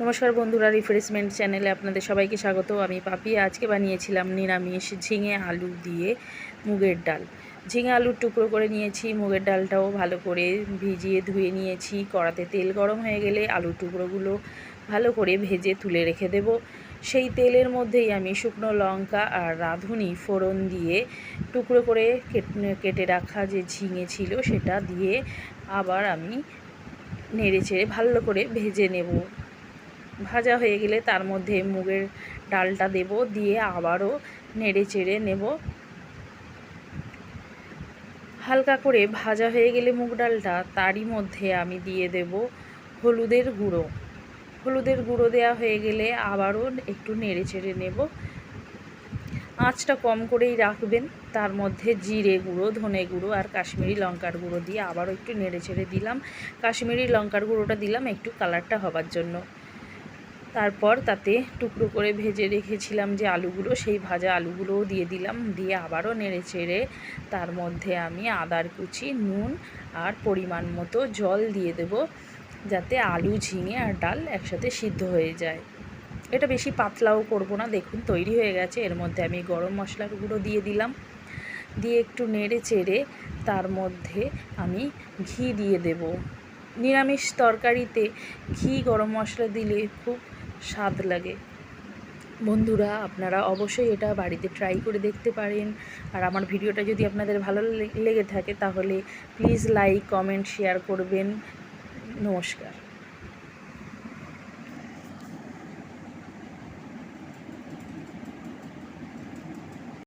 নমস্কার বন্ধুরা রিফ্রেশমেন্ট চ্যানেলে আপনাদের সবাইকে স্বাগত। আমি পাপি। আজকে বানিয়েছিলাম নিরামিষ ঝিঙে আলু দিয়ে মুগের ডাল। ঝিঙে আলুর টুকরো করে নিয়েছি, মুগের ডালটাও ভালো করে ভিজিয়ে ধুয়ে নিয়েছি। কড়াতে তেল গরম হয়ে গেলে আলুর টুকরোগুলো ভালো করে ভেজে তুলে রেখে দেব। সেই তেলের মধ্যেই আমি শুকনো লঙ্কা আর রাঁধুনি ফোড়ন দিয়ে টুকরো করে কেটে রাখা যে ঝিঙে ছিল সেটা দিয়ে আবার আমি নেড়ে চেড়ে ভালো করে ভেজে নেব। ভাজা হয়ে গেলে তার মধ্যে মুগের ডালটা দেব, দিয়ে আবারও নেড়ে চেড়ে নেব। হালকা করে ভাজা হয়ে গেলে মুগ ডালটা, তারই মধ্যে আমি দিয়ে দেব হলুদের গুঁড়ো। হলুদের গুঁড়ো দেওয়া হয়ে গেলে আবারও একটু নেড়ে চেড়ে নেব। আঁচটা কম করেই রাখবেন, তার মধ্যে জিরে গুঁড়ো, ধনে গুঁড়ো আর কাশ্মীরি লঙ্কার গুঁড়ো দিয়ে আবারও একটু নেড়ে চেড়ে দিলাম। কাশ্মীরি লঙ্কার গুঁড়োটা দিলাম একটু কালারটা হবার জন্য। তারপর তাতে টুকরো করে ভেজে রেখেছিলাম যে আলুগুলো, সেই ভাজা আলুগুলোও দিয়ে দিলাম। দিয়ে আবারও নেড়ে চেড়ে তার মধ্যে আমি আদার কুচি, নুন আর পরিমাণ মতো জল দিয়ে দেব যাতে আলু, ঝিঙে আর ডাল একসাথে সিদ্ধ হয়ে যায়। এটা বেশি পাতলাও করব না, দেখুন তৈরি হয়ে গেছে। এর মধ্যে আমি গরম মশলার গুঁড়ো দিয়ে দিলাম। দিয়ে একটু নেড়ে চেড়ে তার মধ্যে আমি ঘি দিয়ে দেব। নিরামিষ তরকারিতে ঘি গরম মশলা দিলে খুব স্বাদ লাগে। বন্ধুরা, আপনারা অবশ্যই এটা বাড়িতে ট্রাই করে দেখতে পারেন। আর আমার ভিডিওটা যদি আপনাদের ভালো লেগে থাকে, তাহলে প্লিজ লাইক কমেন্ট শেয়ার করবেন। নমস্কার।